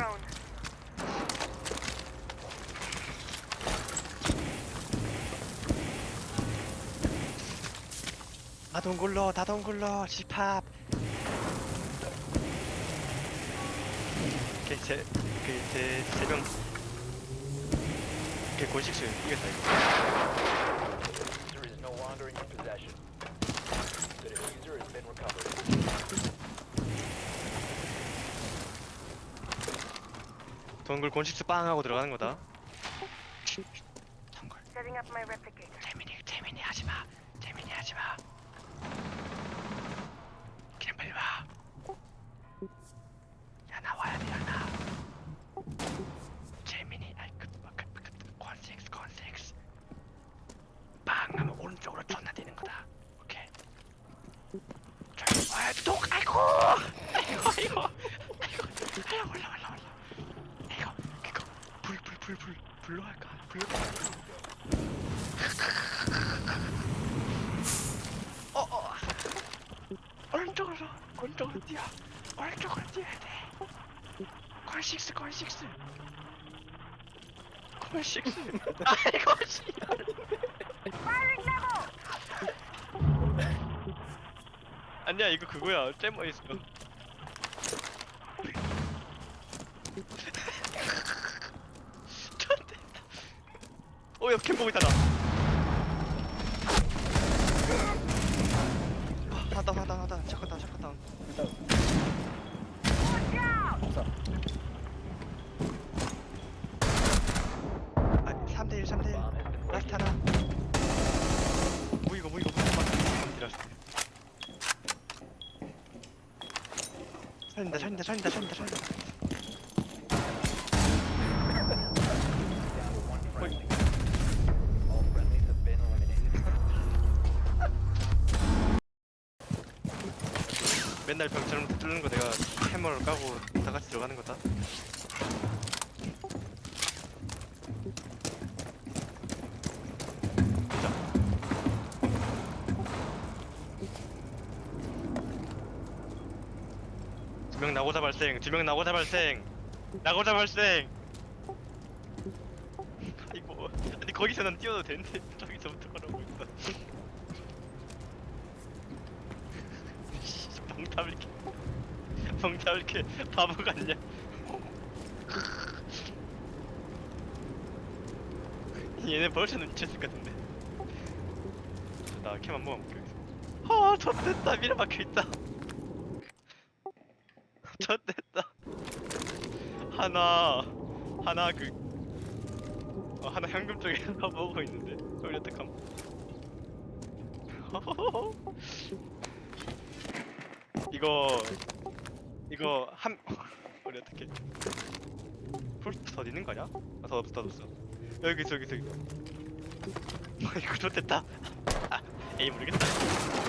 drone. 다 동굴러 다 동굴러 집합 오케이 제그제세명 오케이 골식수 이겼다 이거 diffuser is no longer in your possession. The diffuser has been recovered. 동굴 골식수 빵 하고 들어가는 거다. 동굴 Setting up my replicator. 재민이 재민이 하지 마. 재민이 하지 마. 그냥 빨리 와 야 나와야 돼 야나. 재민이 아이 그, 그, 그, 그, 콘섹스 콘섹스. 빵 하면 오른쪽으로 존나 뛰는 거다. 오케이. 자, 아, 독 아이고! 아이고 아이고. 아이고 아이고 올라 올라 불불불불 불로 할까 불로 어, 어. 오른쪽으로, 오른쪽으로 뛰어. 오른쪽으로 뛰어야 돼. 콜식스, 콜식스. 콜식스. 아이고, 씨발. 아니야, 이거 그거야. 잼어 있어. 좋대. 어, 옆 캠보고 있다, 나. 아, 하다, 하다, 하다. 잠깐, 잠깐, 잠깐. Watch out! 아, 3대1, 3대1. Bomb has been 라스트. 하나. 모이고, 모이고, 모이고. 막 살린다, 살린다, 살린다, 살린다, 살린다. 맨날 병처럼 뚫는 거 내가 해머를 까고 다 같이 들어가는 거다. 자. 두명 나고자 발생, 두 명 나고자 발생, 나고자 발생. 아이고, 아니 거기서는 뛰어도 되는데 저기서부터 걸어오고 있어. 씨, 멍탑 이렇게. 멍탑 이렇게 바보 같냐. 얘네 벌써 눈치챘을 것 같은데. 나캠한 번만 볼게 여기서. 아 젖됐다. 미래 박혀 있다. 젖됐다. 하나 하나 그 어, 하나 현금 쪽에 보고 있는데. 우리 어떡함 이거 이거 한 우리 어떻게 풀스 더 있는 거 아니야? 아, 더 없어 더 없어. 여기 여기 있어 아, 이거 좋됐다. 아, 에이 모르겠다